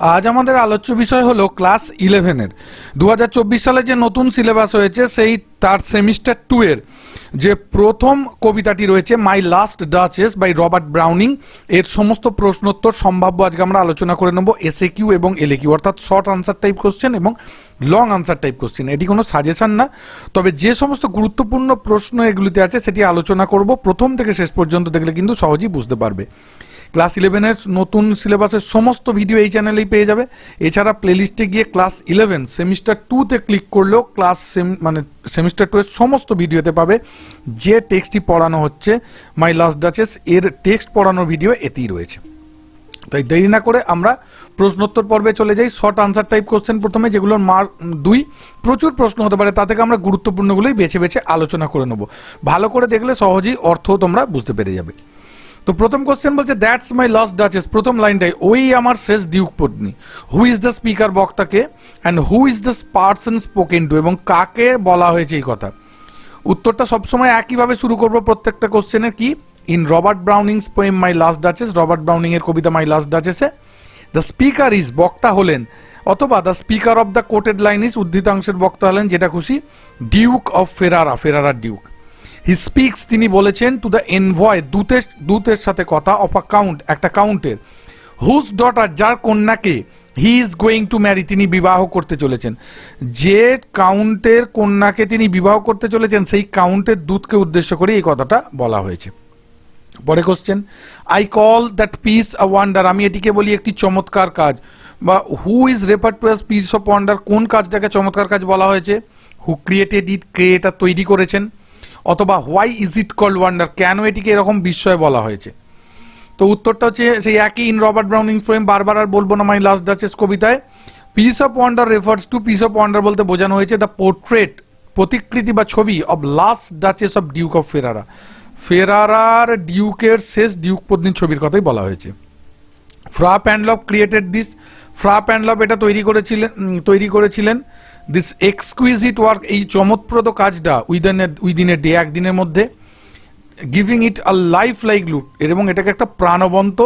আজ আমাদের আলোচ্য বিষয় হলো ক্লাস ইলেভেনের। দু হাজার চব্বিশ সালে যে নতুন সিলেবাস হয়েছে, সেই তার সেমিস্টার টু এর যে প্রথম কবিতাটি রয়েছে, my last duchess by Robert Browning, এর সমস্ত প্রশ্নোত্তর সম্ভাব্য আজকে আমরা আলোচনা করে নেব এসএ কিউ এবং এলএ কিউ অর্থাৎ শর্ট আনসার টাইপ কোশ্চেন এবং লং আনসার টাইপ কোশ্চেন। এটি কোনো সাজেশন না। তবে যে সমস্ত গুরুত্বপূর্ণ প্রশ্ন এগুলিতে আছে, সেটি আলোচনা করব। প্রথম থেকে শেষ পর্যন্ত দেখলে কিন্তু সহজেই বুঝতে পারবে। ক্লাস ইলেভেনের নতুন সিলেবাসের সমস্ত ভিডিও এই চ্যানেলেই পেয়ে যাবে। এছাড়া প্লেলিস্টে গিয়ে ক্লাস ইলেভেন, সেমিস্টার টুতে ক্লিক করলেও ক্লাস মানে সেমিস্টার টু এর সমস্ত ভিডিওতে পাবে। যে টেক্সটটি পড়ানো হচ্ছে, মাই লাস্ট ডাচেস, এর টেক্সট পড়ানোর ভিডিও এতেই রয়েছে। তাই দেরি না করে আমরা প্রশ্নোত্তর পর্বে চলে যাই। শর্ট আনসার টাইপ কোশ্চেন প্রথমে, যেগুলোর মার্ক দুই। প্রচুর প্রশ্ন হতে পারে তা থেকে আমরা গুরুত্বপূর্ণগুলোই বেছে বেছে আলোচনা করে নেব। ভালো করে দেখলে সহজেই অর্থ তোমরা বুঝতে পেরে যাবে। তো প্রথম কোশ্চেন বলছে দ্যাটস মাই লাস্ট ডাচেস প্রথম লাইনটাই ওই আমার শেষ ডিউক পত্নী। হু ইজ দ্য স্পিকার বক্তাকে? And who is the person spoken to এবং কাকে বলা হয়েছে এই কথা? উত্তরটা সবসময় একইভাবে শুরু করব প্রত্যেকটা কোশ্চেনের কি? In Robert Browning's poem My Last Duchess Robert Browning এর কবিতা মাই লাস্ট ডাচেসে দ্য স্পিকার ইজ বক্তা হলেন, অথবা the speaker of the quoted line is উদ্ধৃতাংশের বক্তা হলেন, যেটা খুশি ডিউক অফ ফেরারা ফেরারার ডিউক হি স্পিক্স তিনি বলেছেন টু দ্য এনভয় দূতের দূতের সাথে কথা অফ আ কাউন্ট একটা কাউন্টের হুজ ডটার যার কন্যাকে he is going to marry তিনি বিবাহ করতে চলেছেন। যে কাউন্টের কন্যাকে তিনি বিবাহ করতে চলেছেন, সেই কাউন্টের দূতকে উদ্দেশ্য করে এই কথাটা বলা হয়েছে। পরে question I call that piece a wonder আমি এটিকে বলি একটি চমৎকার কাজ। বা who is refer to piece of wonder কোন কাজটাকে চমৎকার কাজ বলা হয়েছে? হু ক্রিয়েটেড ইট ক্রিয়েটার তৈরি করেছেন? অথবা why is it called wonder কেন এটিকে এরকম বিস্ময় বলা হয়েছে? তো উত্তরটা হচ্ছে সেই একই ইন রবার্ট ব্রাউনিং পোয়েম বারবার আর বলব না মাই লাস্ট ডাচেস কবিতায় piece of wonder refers to piece of wonder বলতে বোঝানো হয়েছে দ্য পোর্ট্রেট প্রতিকৃতি বা ছবি of last duchess of duke of Ferrara ফেরারার ডিউকের শেষ ডিউক পত্নীর ছবির কথাই বলা হয়েছে। ফ্রা প্যান্ডলভ ক্রিয়েটেড দিস ফ্রা প্যান্ডলভ এটা তৈরি করেছিলেন তৈরি করেছিলেন দিস এক্সকুইজিট ওয়ার্ক এই চমৎপ্রদ কাজটা উইদিন উইদিন এ ডে একদিনের মধ্যে giving it a life like look এবং এটাকে একটা প্রাণবন্ত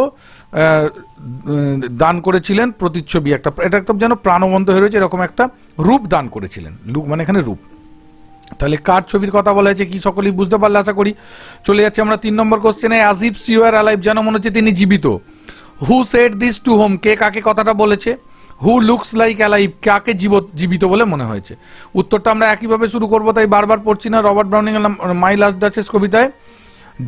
দান করেছিলেন, প্রতিচ্ছবি একটা, এটা একটা যেন প্রাণবন্ত হয়ে রয়েছে, এরকম একটা রূপ দান করেছিলেন। লুক মানে এখানে রূপ। তাহলে কার ছবির কথা বলা হয়েছে, কি সকলেই বুঝতে পারলে আশা করি। চলে যাচ্ছে আমরা তিন নম্বর কোশ্চেনে আজিব সিওয়ার অ্যালাইভ যেন মনে হচ্ছে তিনি জীবিত। Who said this to whom কে কাকে কথাটা বলেছে? হু লুকস লাইক অ্যালাইভ কাকে জীব জীবিত বলে মনে হয়েছে? উত্তরটা আমরা একইভাবে শুরু করব, তাই বারবার পড়ছি না। Robert Browning my last duchess কবিতায়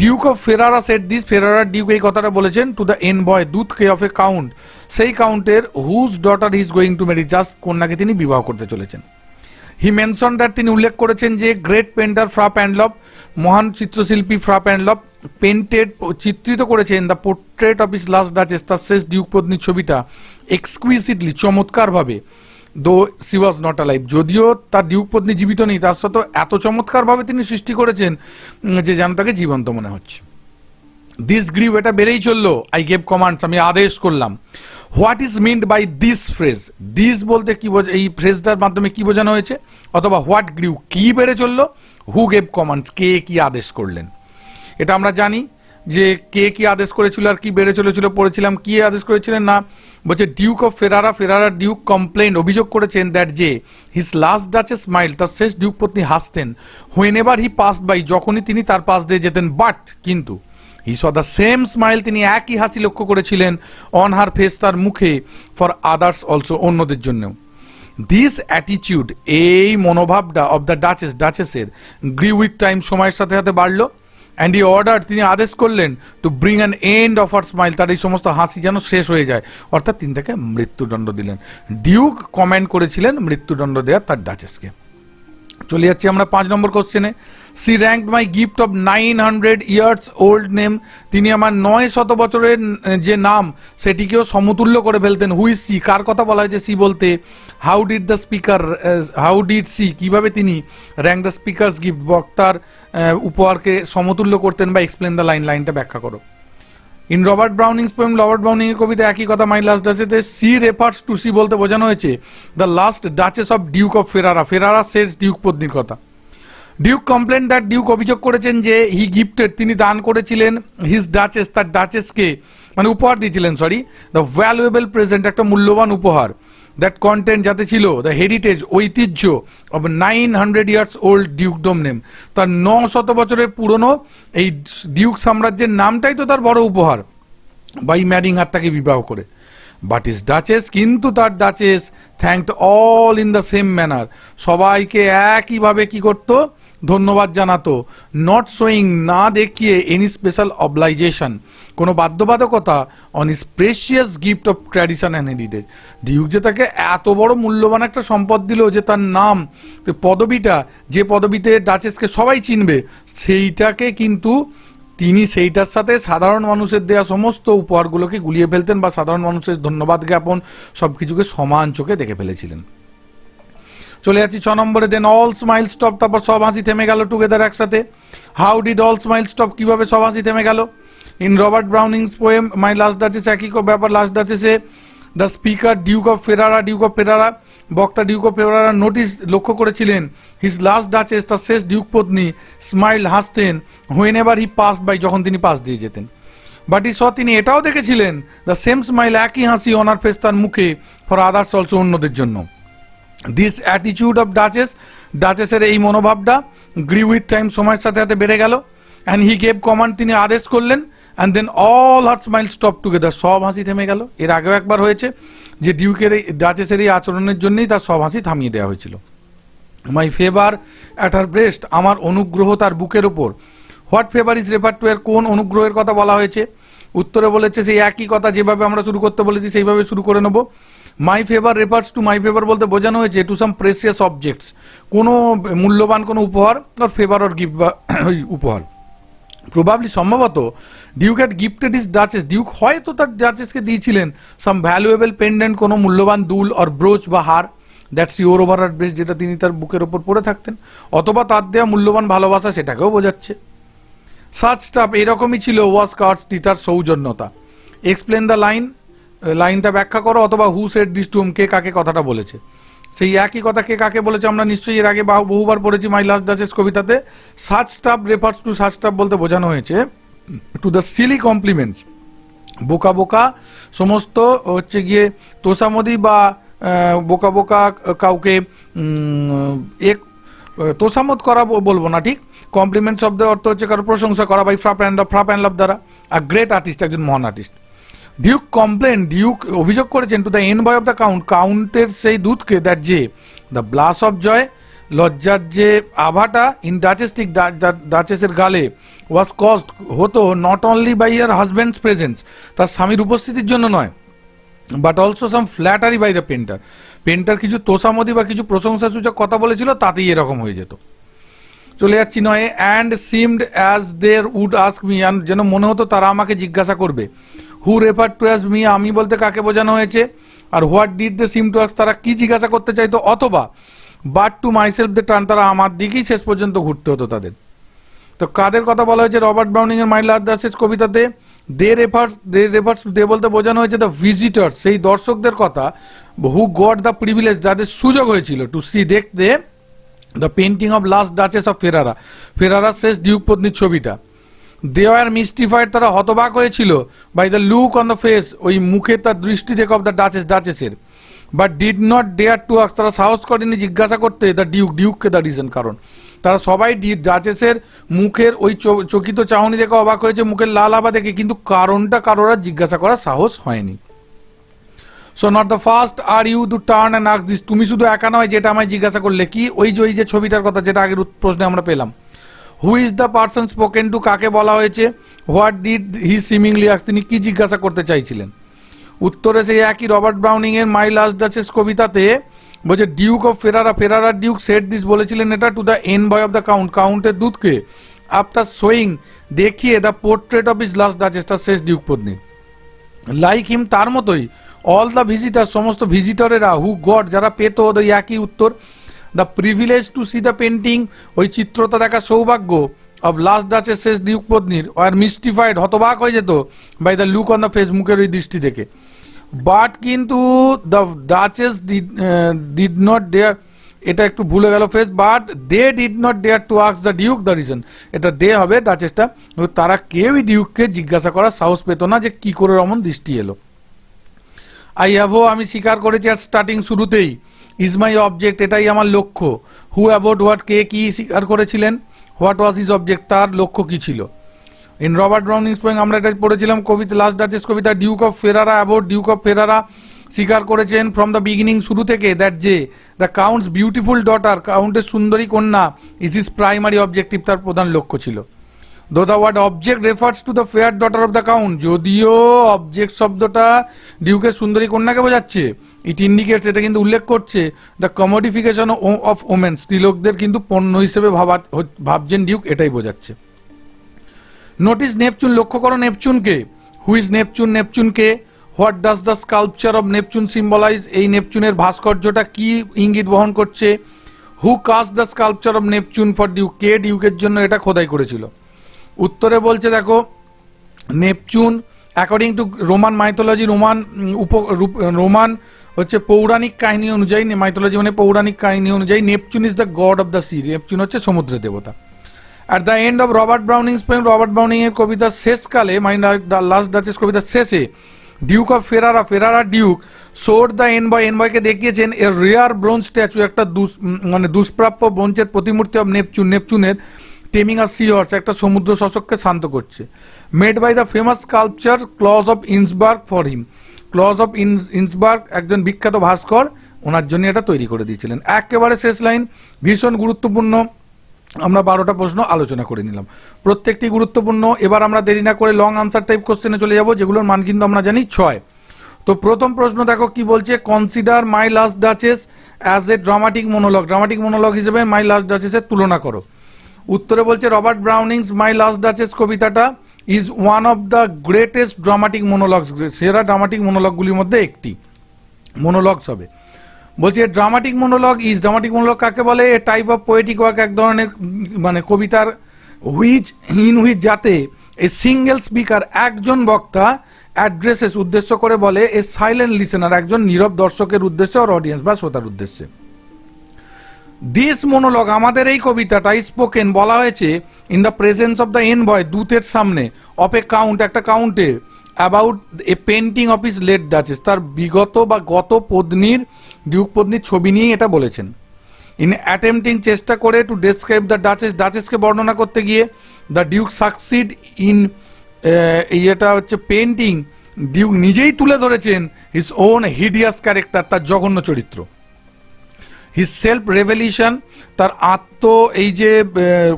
duke of Ferrara said this Ferrara duke এই কথাটা বলেছেন টু দ্য এন বয় দুধ কে অফ এ কাউন্ট সেই কাউন্টের whose daughter is going to marry just কন্যাকে তিনি বিবাহ করতে চলেছেন। হি মেনশন দ্যাট তিনি উল্লেখ করেছেন যে গ্রেট পেন্টার ফ্রা প্যান্ডলভ মহান চিত্রশিল্পী ফ্রা প্যান্ডলভ পেন্টেড চিত্রিত করেছেন the portrait of his last duchess তার শেষ ডিউক পত্নীর ছবিটা। এক্সকুইসিটলি চমৎকারভাবে দো সি ওয়াজ নট আলাইভ যদিও তার ডিউক পত্নী জীবিত নেই, তার সত্ত্বেও এত চমৎকারভাবে তিনি সৃষ্টি করেছেন যে যেন তাকে জীবন্ত মনে হচ্ছে। দিস গ্রিউ এটা বেড়েই চলল। আই গেভ কমান্ডস আমি আদেশ করলাম। What is meant by this phrase this বলতে কি বোঝা এই ফ্রেজটার মাধ্যমে কি বোঝানো হয়েছে? অথবা হোয়াট গ্রিউ কি বেড়ে চলল? হু গেভ কমান্ডস কে কি আদেশ করলেন? এটা আমরা জানি। যে কে কি আদেশ করেছিল আর কি বেড়ে চলেছিল পড়েছিলাম, কি আদেশ করেছিলেন না, বলছে duke of Ferrara Ferrara duke complain অভিযোগ করেছেন দ্যাট যে হিস লাস্ট ডাচে স্মাইল তার শেষ ডিউক পত্নী হাসতেন। Whenever he pass by যখনই তিনি তার পাশ দিয়ে যেতেন বাট কিন্তু he saw the same smile তিনি একই হাসি লক্ষ্য করেছিলেন অন হার ফেস তার মুখে ফর আদার্স অলসো অন্যদের জন্যও। দিস অ্যাটিটিউড এই মনোভাবটা অব দ্য ডাচেস ডাচেসের গ্রি উইথ টাইম সময়ের সাথে সাথে বাড়লো। অ্যান্ড ই অর্ডার তিনি আদেশ করলেন to bring an end of her smile তার এই সমস্ত হাসি যেন শেষ হয়ে যায়। অর্থাৎ তিনি তাকে মৃত্যুদণ্ড দিলেন। ডিউক কমেন্ট করেছিলেন মৃত্যুদণ্ড দেওয়ার তার ডাচেসকে চলে যাচ্ছি আমরা পাঁচ নম্বর কোশ্চেনে she rank my gift of nine hundred years old name. তিনি আমার নয় শত বছরের যে নাম, সেটিকেও সমতুল্য করে ফেলতেন। হুইজ সি কার কথা বলা হয়েছে সি বলতে? How did the speaker how did she কীভাবে তিনি র্যাঙ্ক দ্য স্পিকার্স গিফট বক্তার উপহারকে সমতুল্য করতেন বা এক্সপ্লেন দ্য লাইন লাইনটা ব্যাখ্যা করো। In Robert Browning's poem Robert Browning এর কবিতা একই কথা মাই লাস্ট ডাচেতে সি রেফার্স টু সি বলতে বোঝানো হয়েছে the last duchess of duke of Ferrara Ferrara শেষ ডিউক পত্নীর কথা ডিউক কমপ্লেন দ্যাট ডিউক অভিযোগ করেছেন যে হি গিফটেড তিনি দান করেছিলেন হিজ ডাচেস তার ডাচেসকে মানে উপহার দিয়েছিলেন সরি দ্য ভ্যালুয়েবল প্রেজেন্ট একটা মূল্যবান উপহার দ্যাট কন্টেন্ট যাতে ছিল দ্য হেরিটেজ ঐতিহ্য of nine hundred years old dukedom name তার ন শত বছরের পুরনো এই ডিউক সাম্রাজ্যের নামটাই তো তার বড় উপহার বাই ম্যারিং আর তাকে বিবাহ করে। বাট ইস ডাচেস কিন্তু তার duchess thanked all in the same manner সবাইকে একইভাবে কি করতো? ধন্যবাদ জানাতো। নট শোয়িং না দেখিয়ে এনি স্পেশাল অবলাইজেশন কোনো বাধ্যবাধকতা on his precious gift of tradition and heritage duke যে তাকে এত বড় মূল্যবান একটা সম্পদ দিল যে তার নাম পদবিটা, যে পদবিতে ডাচেসকে সবাই চিনবে, সেইটাকে কিন্তু তিনি সেইটার সাথে সাধারণ মানুষের দেওয়া সমস্ত উপহারগুলোকে গুলিয়ে ফেলতেন বা সাধারণ মানুষের ধন্যবাদ জ্ঞাপন সব কিছুকে সমান চোখে দেখে ফেলেছিলেন। চলে যাচ্ছি ছ নম্বরে। দেন অল স্মাইল স্টপ তারপর সব হাসি থেমে গেল টুগেদার একসাথে। How did all smile stop কীভাবে সব হাসি থেমে গেল? In Robert Browning's poem my last duchess একই ব্যাপার last ডাচেসে the speaker duke of Ferrara duke of Ferrara বক্তা ডিউক অফ ফেরারা নোটিস লক্ষ্য করেছিলেন। হিজ লাস্ট ডাচেস তার শেষ ডিউক পত্নী স্মাইল হাসতেন whenever he pass by যখন তিনি পাস দিয়ে যেতেন। বাট ই স তিনি এটাও দেখেছিলেন দ্য সেম স্মাইল একই হাসি অনার ফেস তার মুখে ফর আদার্স অলসো অন্যদের জন্য। দিস অ্যাটিটিউড অফ ডাচেস ডাচেসের এই মনোভাবটা গ্রি উইথ টাইম সময়ের সাথে সাথে বেড়ে গেল। অ্যান্ড হি গেভ কমান্ড তিনি আদেশ করলেন। And then all heart smile stop together সব হাসি থেমে গেল। এর আগেও একবার হয়েছে যে ডিউকের এই ডাচেসের এই আচরণের জন্যই তার সব হাসি থামিয়ে দেওয়া হয়েছিল। My favour at her breast আমার অনুগ্রহ তার বুকের ওপর what favour is refer to এর কোন অনুগ্রহের কথা বলা হয়েছে? উত্তরে বলেছে, সেই একই কথা যেভাবে আমরা শুরু করতে বলেছি, সেইভাবে শুরু করে নেব। My favour refers to my favour বলতে বোঝানো হয়েছে টু সাম প্রেসিয়াস অবজেক্টস কোনো মূল্যবান কোনো উপহার আর ফেভার অর গিফট বা উপহার। প্রবাবলি সম্ভবত duke had gifted his duchess duke হয়তো তার ডাচেসকে দিয়েছিলেন। সাম ভ্যালুয়েবল পেন্ডেন্ট কোনো মূল্যবান দুল অর ব্রোচ বা হার that's your over her breast যেটা তিনি তার বুকের ওপর পরে থাকতেন। অথবা তার দেওয়া মূল্যবান ভালোবাসা সেটাকেও বোঝাচ্ছে। সাচ স্টাফ এরকমই ছিল ওয়াস কার্ডস টিটার সৌজন্যতা। এক্সপ্লেন দ্য লাইন লাইনটা ব্যাখ্যা করো, অথবা হু সেট দিস টুম কে কাকে কথাটা বলেছে। সেই একই কথা কে কাকে বলেছে, আমরা নিশ্চয়ই এর আগে বাহু- বহুবার পড়েছি My last duchess কবিতাতে। Such stuff refers to such stuff বলতে বোঝানো হয়েছে টু দ্য সিলি কমপ্লিমেন্টস বোকা বোকা সমস্ত হচ্ছে গিয়ে তোষামদি বা বোকা বোকা কাউকে এক তোষামত করা বলব না, ঠিক? কমপ্লিমেন্ট শব্দের অর্থ হচ্ছে কারও প্রশংসা করা বাই ফ্রাপ অ্যান্ড ফ্রাপ অ্যান্ড লাভ দ্বারা। আর গ্রেট আর্টিস্ট একজন মহান আর্টিস্ট ডিউক কমপ্লেন ডিউক অভিযোগ করেছেন to the envoy of the count কাউন্টের সেই দূতকে দ্যাট যে দ্য ব্লাস অফ জয় লজ্জার যে আভাটা ইন ডাচেস্টিক ডাচেসের গালে ওয়াজ কস্ট হতো not only by her husband's presence তার স্বামীর উপস্থিতির জন্য নয় but also some flattery by the painter painter কিছু তোষামদি বা কিছু প্রশংসাসূচক কথা বলেছিল, তাতেই এরকম হয়ে যেত। চলে যাচ্ছি নয় and seemed as they would ask me যেন মনে হতো তারা আমাকে জিজ্ঞাসা করবে। Who refer to as me আমি বলতে কাকে বোঝানো হয়েছে? আর what did they seem to তারা কি জিজ্ঞাসা করতে চাইতো? অথবা বাট টু মাইসেলফ দে টান তারা আমার দিকেই শেষ পর্যন্ত ঘুরতে হতো তাদের। তো কাদের কথা বলা হয়েছে? Robert Browning My Last Duchess কবিতাতে they refers they refers they বলতে বোঝানো হয়েছে দ্য ভিজিটর সেই দর্শকদের কথা হু গড দ্য প্রিভিলেজ যাদের সুযোগ হয়েছিল টু সি দেখতে the painting of last duchess of Ferrara ফেরারার শেষ ডিউক পত্নীর ছবিটা। দে আর মিস্টিফাইড তারা হতবাক হয়েছিল by the look on the face ওই মুখে তার দৃষ্টি দেখে of the duchess ডাচেসের but did not dare to ask তারা সাহস করেনি জিজ্ঞাসা করতে দ্য ডিউক ডিউককে দ্য রিজন কারণ। তারা সবাই ডাচেসের মুখের ওই চকিত চাহনি দেখে অবাক হয়েছে, মুখের লাল আভা দেখে, কিন্তু কারণটা কারোর আর জিজ্ঞাসা করার সাহস হয়নি। So not the first are you to turn and আক্স this তুমি শুধু একা নয়, যেটা আমায় জিজ্ঞাসা করলে, কি ওই যে ওই যে ছবিটার কথা, যেটা আগের প্রশ্নে আমরা পেলাম। Who is the person spoken to কাকে বলা হয়েছে? হোয়াট ডিড হি সিমিংলি আক্স তিনি কী জিজ্ঞাসা করতে চাইছিলেন? উত্তরে সেই একই রবার্ট ব্রাউনিংয়ের মাই লাস্ট ডাচেস কবিতাতে বলছে duke of Ferrara Ferrara duke said this বলেছিলেন এটা to the envoy of the count কাউন্টের দূতকে আফটার শোয়িং দেখিয়ে the portrait of his last duchess তার শেষ ডিউক পত্নী। লাইক হিম তার মতোই অল দ্য ভিজিটার সমস্ত ভিজিটরেরা হু গড যারা পেত ওই একই উত্তর the privilege to see the painting, ওই চিত্রটা দেখা সৌভাগ্য। অব লাস্ট ডাচের শেষ ডিউক পত্নীর আর মিস্টিফাইড হতবাক হয়ে যেত by the look on the face মুখের ওই দৃষ্টি দেখে। বাট কিন্তু the duchess did not dare এটা একটু ভুলে গেল face but they did not dare to আক্স the duke the reason এটা দে হবে ডাচেসটা তারা কেউই ডিউককে জিজ্ঞাসা করার সাহস পেত না যে কি করে অমন দৃষ্টি এলো। আই হ্যাভো আমি স্বীকার করেছি আর স্টার্টিং শুরুতেই। ইজ মাই অবজেক্ট এটাই আমার লক্ষ্য। হু অ্যাবাউট হোয়াট কে কি স্বীকার করেছিলেন? হোয়াট ওয়াজ ইজ অবজেক্ট তার লক্ষ্য কি ছিল? ইন রবার্ট ব্রাউনিং স্প্রিং আমরা এটা পড়েছিলাম, কবিতা last duchess Kabita duke of Ferrara about duke of Ferrara স্বীকার করেছেন ফ্রম দ্য বিগিনিং শুরু থেকে দ্যাট যে দ্য কাউন্টস বিউটিফুল ডটার কাউন্টের সুন্দরী কন্যা ইজ ইজ প্রাইমারি অবজেক্টিভ তার প্রধান লক্ষ্য ছিল। Though the word object refers to the fair daughter of the count যদিও অবজেক্ট শব্দটা ডিউকের সুন্দরী কন্যাকে বোঝাচ্ছে ইট ইন্ডিকেটস এটা কিন্তু উল্লেখ করছে দ্য কমোডিফিকেশন অফ ওমেন স্ত্রীলোকদের কিন্তু পণ্য হিসেবে ভাবা, ভাবছেন ডিউক, এটাই বোঝাচ্ছে। নোটিস নেপচুন, লক্ষ্য করো নেপচুনকে। Who's Neptune নেপচুনকে what does the sculpture of Neptune symbolise এই নেপচুনের ভাস্কর্যটা কি ইঙ্গিত বহন করছে? Who cast the sculpture of Neptune for duke কে ডিউকের জন্য এটা খোদাই করেছিল? উত্তরে বলছে, দেখো, Neptune according to Roman mythology Roman উপ রোমান হচ্ছে পৌরাণিক কাহিনী অনুযায়ী মাইথোলজি মানে পৌরাণিক কাহিনী অনুযায়ী, Neptune is the god of the sea Neptune হচ্ছে সমুদ্রের দেবতা। At the end of Robert Browning's Spain Robert Browning এর কবিতার শেষকালে মাই লাস্ট ডাচেস কবিতার শেষে duke of Ferrara Ferrara duke showed the envoy N বয়কে দেখিয়েছেন এর রেয়ার ব্রোঞ্জ স্ট্যাচু একটা মানে দুষ্প্রাপ্য ব্রোঞ্জের প্রতিমূর্তি অফ নেপচুন নেপচুনের টেমিং আর সি হর্স একটা সমুদ্র শাসককে শান্ত করছে। Made by the famous sculptor Claus of Innsbruck for him Claus of Innsbruck একজন বিখ্যাত ভাস্কর, ওনার জন্য এটা তৈরি করে দিয়েছিলেন। একেবারে শেষ লাইন, ভীষণ গুরুত্বপূর্ণ। আমরা বারোটা প্রশ্ন আলোচনা করে নিলাম। প্রত্যেকটি গুরুত্বপূর্ণ। এবার আমরা দেরি না করে লং আনসার টাইপ কোশ্চেনে চলে যাব, যেগুলোর মান কিন্তু আমরা জানি ছয়। তো প্রথম প্রশ্ন দেখো কি বলছে? Consider My Last Duchess as a dramatic monologue dramatic monologue হিসেবে মাই লাস্ট ডাচেসের তুলনা করো। উত্তরে বলছে, Robert Browning's, my last duchess কবিতাটা is one of the greatest dramatic monologues সেরা ড্রামাটিক মনোলগগুলির মধ্যে একটি। মনোলগস হবে। বলছে dramatic monologue is dramatic monologue কাকে বলে? A type of poetic work এক ধরনের মানে কবিতার হুইচ ইন হুইচ যাতে এ সিঙ্গেল স্পিকার একজন বক্তা অ্যাড্রেসেস উদ্দেশ্য করে বলে এ সাইলেন্ট লিসেনার একজন নীরব দর্শকের উদ্দেশ্যে আর অডিয়েন্স বা শ্রোতার উদ্দেশ্যে। দিস মনোলগ আমাদের এই কবিতাটা স্পোকেন বলা হয়েছে in the presence of the envoy দূতের সামনে অফ এ কাউন্ট একটা কাউন্টে about a painting of his late duchess তার বিগত বা গত পত্নীর ডিউক পত্নীর ছবি নিয়ে এটা বলেছেন। ইন অ্যাটেম্পটিং চেষ্টা করে টু ডেসক্রাইব দ্য ডাচেস ডাচেসকে বর্ণনা করতে গিয়ে দ্য ডিউক সাকসিড ইন এটা হচ্ছে পেন্টিং ডিউক নিজেই তুলে ধরেছেন হিজ ওন হিডিয়াস ক্যারেক্টার তার জঘন্য চরিত্র। হিজ সেলফ রেভেলিউশন তার আত্ম, এই যে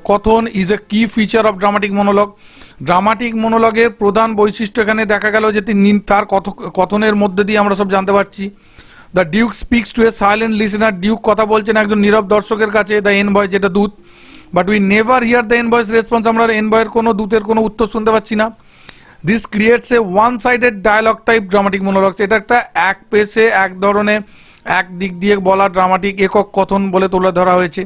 কথন is a key feature of dramatic monologue dramatic মনোলগের প্রধান বৈশিষ্ট্য এখানে দেখা গেল যে তিনি তার কথ- কথনের মধ্যে দিয়ে আমরা সব জানতে পারছি। The duke speaks to a silent listener duke কথা বলছেন একজন নীরব দর্শকের কাছে দ্য এন বয় যেটা দূত। But we never hear the N বয়েস রেসপন্স আমরা এন বয়ের কোনো দূতের কোনো উত্তর শুনতে পাচ্ছি না। This creates a one sided dialogue type dramatic monologue এটা একটা এক পেসে এক ধরনের এক দিক দিয়ে বলা ড্রামাটিক একক কথন বলে তুলে ধরা হয়েছে।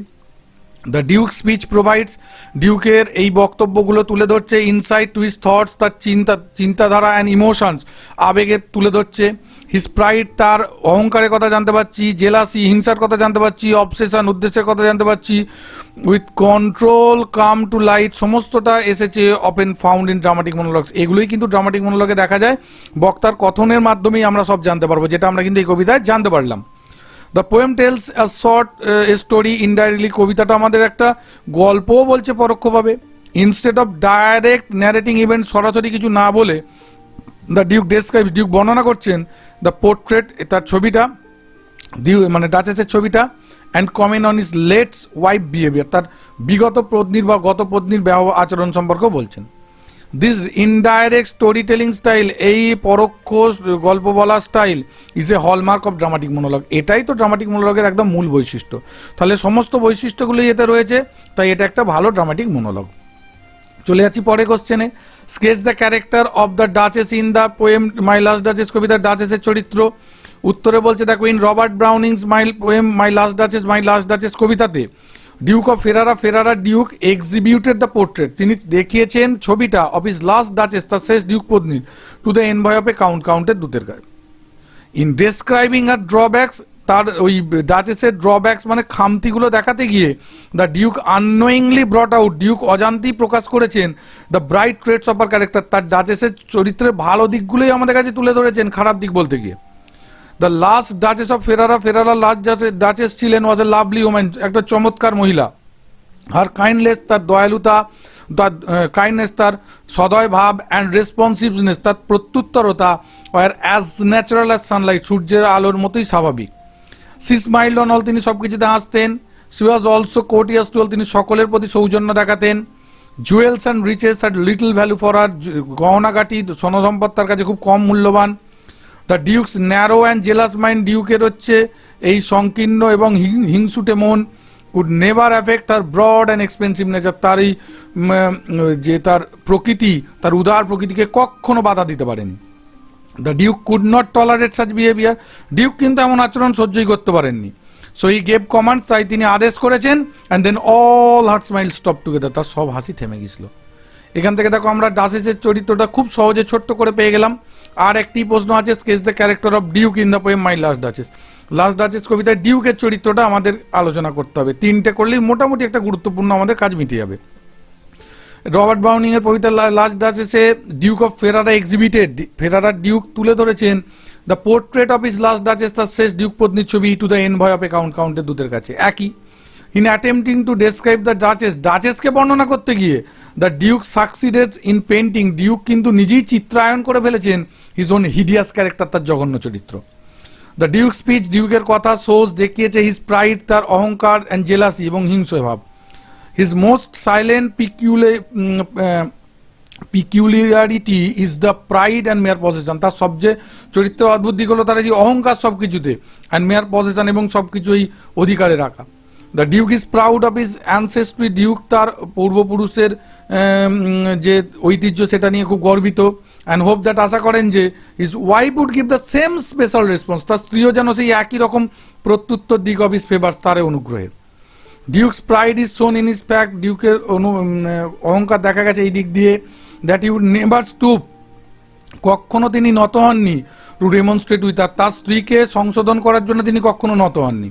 দ্য ডিউক স্পিচ প্রোভাইডস ডিউকের এই বক্তব্যগুলো তুলে ধরছে ইনসাইড টু হিস থটস তার চিন্তা চিন্তাধারা অ্যান্ড ইমোশনস আবেগের তুলে ধরছে। হিস প্রাইড তার অহংকারের কথা জানতে পারছি জেলাসি হিংসার কথা জানতে পারছি অবসেশন উদ্দেশ্যের কথা জানতে পারছি। With control come to light সমস্তটা এসেছে often found in dramatic monologues এগুলোই কিন্তু ড্রামাটিক মনোলগে দেখা যায়। বক্তার কথনের মাধ্যমেই আমরা সব জানতে পারব, যেটা আমরা কিন্তু এই কবিতায় জানতে পারলাম। The poem tells a short story indirectly কবিতাটা আমাদের একটা গল্পও বলছে পরোক্ষভাবে। Instead of direct narrating event সরাসরি কিছু না বলে দ্য ডিউক ডেসক্রাইব ডিউক বর্ণনা করছেন দ্য পোর্ট্রেট তার ছবিটা ডিউ মানে ডাচেসের ছবিটা and comment on his late's wife behaviour তার বিগত পত্নীর বা গত পত্নীর ব্যবহার, আচরণ সম্পর্কেও বলছেন। This indirect story telling style এই পরোক্ষ গল্প বলা style is a hallmark of dramatic monologue এটাই তো ড্রামাটিক মনোলগের একদম মূল বৈশিষ্ট্য। তাহলে সমস্ত বৈশিষ্ট্যগুলোই এতে রয়েছে, তাই এটা একটা ভালো ড্রামাটিক মনোলগ চলে যাচ্ছি পরে কোশ্চেনে sketch the character of the duchess in the poem My Last Duchess কবিতা ডাচেসের চরিত্র উত্তরে বলছে, দেখো in Robert Browning's my poem My Last Duchess My Last Duchess কবিতাতে duke of Ferrara Ferrara duke exhibited the portrait তিনি দেখিয়েছেন ছবিটা of his last duchess তার শেষ Duke পত্নীর to the envoy of a count কাউন্টের দূতের কাছে ইন ডেসক্রাইবিং আর ড্রব্যাকস তার ওই ডাচেসের drawbacks মানে খামতিগুলো দেখাতে গিয়ে the duke unknowingly brought out Duke অজান্তেই প্রকাশ করেছেন the bright traits of her character তার ডাচেসের চরিত্রের ভালো দিকগুলোই আমাদের কাছে তুলে ধরেছেন খারাপ দিক বলতে গিয়ে। The last duchess of Ferrara Ferrara last duchess ছিলেন ওয়াজ এ লাভলি ওম্যান একটা চমৎকার মহিলা। হার কাইন্ডলেস তার দয়ালুতা, তার কাইন্ডনেস তার সদয় ভাব অ্যান্ড রেসপন্সিভনেস তার প্রত্যুত্তরতা অ্যাজ ন্যাচারাল অ্যাজ সানলাইট সূর্যের আলোর মতোই স্বাভাবিক। সি স্মাইল অন অল তিনি সব কিছুতে হাসতেন। She was also courteous to all তিনি সকলের প্রতি সৌজন্য দেখাতেন। Jewels and riches at little value for her গহনাগাটি সম্পদ তার কাছে খুব কম মূল্যবান। The duke's narrow and jealous mind ডিউকের হচ্ছে এই সংকীর্ণ এবং হিংসুটে মন। উড নেভার অ্যাফেক্ট তার ব্রড অ্যান্ড এক্সপেন্সিভ নেচার তার এই যে তার প্রকৃতি, তার উদার প্রকৃতিকে কখনো বাধা দিতে পারেনি। The duke could not tolerate such behaviour Duke কিন্তু এমন আচরণ সহ্যই করতে পারেননি। সো ই গেভ কমান্ডস তাই তিনি আদেশ করেছেন and then all her smile stop together তার সব হাসি থেমে গেছিল। এখান থেকে দেখো আমরা ডাসেসের চরিত্রটা খুব সহজে ছোট্ট করে পেয়ে গেলাম। আর একটি প্রশ্ন আছে sketch the character of duke in the poem my last duchess last duchess কবিতায় ডিউকের চরিত্রটা আমাদের আলোচনা করতে হবে। তিনটে করলেই মোটামুটি একটা গুরুত্বপূর্ণ আমাদের কাজ মিটে যাবে। রবার্ট ব্রাউনিং এর কবিতা last ডাচেসে duke of Ferrara exhibited Ferrara duke তুলে ধরেছেন the portrait of his last duchess তার শেষ ডিউক পত্নীর ছবি to the envoy of a count কাউন্টের দূতের কাছে। একই। In attempting to describe the duchess ডাচেসকে বর্ণনা করতে গিয়ে the duke succeeded in painting duke কিন্তু নিজেই চিত্রায়ন করে ফেলেছেন হিজ ওন হিডিয়াস ক্যারেক্টার তার জঘন্য চরিত্র। দ্য ডিউক স্পিচ ডিউকের কথা সোজ দেখিয়েছে হিজ প্রাইড তার অহংকার অ্যান্ড জেলাসি এবং হিংস্র ভাব। His most silent পিকিউলে peculiarity is the pride and mere position তার সবচেয়ে চরিত্রের অদ্ভুত দিক হলো তার যে অহংকার সব কিছুতে অ্যান্ড মেয়ার পজিশন এবং সব কিছুই অধিকারে রাখা। The duke is proud of his ancestry duke তার পূর্বপুরুষের যে ঐতিহ্য সেটা নিয়ে খুব গর্বিত অ্যান্ড হোপ দ্যাট আশা করেন যে his wife would give the same special response তার স্ত্রীও যেন সেই একই রকম প্রত্যুত্তর দিক অফ ইস ফেভার তার অনুগ্রহের duke's pride is shown in his fact ডিউকের অহংকার দেখা গেছে এই দিক দিয়ে দ্যাট ইউ নেভার স্টুপ কখনো তিনি নত হননি। টু ডেমনস্ট্রেট উইথ তার তার স্ত্রীকে সংশোধন করার জন্য তিনি কখনো নত হননি।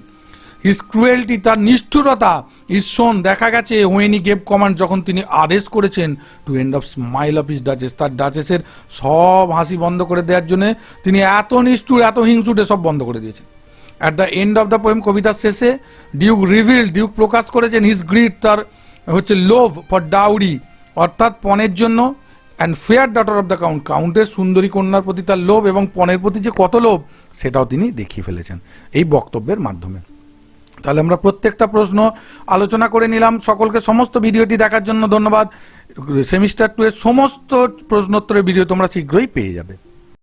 হিজ ক্রুয়েলটি তার নিষ্ঠুরতা শোন দেখা গেছে ওয়েনি গেভ কমান্ড যখন তিনি আদেশ করেছেন to end of smile of his duchess তার ডাচেসের সব হাসি বন্ধ করে দেওয়ার জন্য তিনি এত নিষ্ঠুর, এত হিংসুটে সব বন্ধ করে দিয়েছেন। At the end of the poem কবিতার শেষে ডিউক রিভিল ডিউক প্রকাশ করেছেন হিজ গ্রিড তার হচ্ছে লোভ ফর ডাউরি অর্থাৎ পণের জন্য and fair daughter of the count কাউন্টের সুন্দরী কন্যার প্রতি তার লোভ এবং পণের প্রতি যে কত লোভ, সেটাও তিনি দেখিয়ে ফেলেছেন এই বক্তব্যের মাধ্যমে। তাহলে আমরা প্রত্যেকটা প্রশ্ন আলোচনা করে নিলাম। সকলকে সমস্ত ভিডিওটি দেখার জন্য ধন্যবাদ। সেমিস্টার টু এর সমস্ত প্রশ্নোত্তরের ভিডিও তোমরা শীঘ্রই পেয়ে যাবে।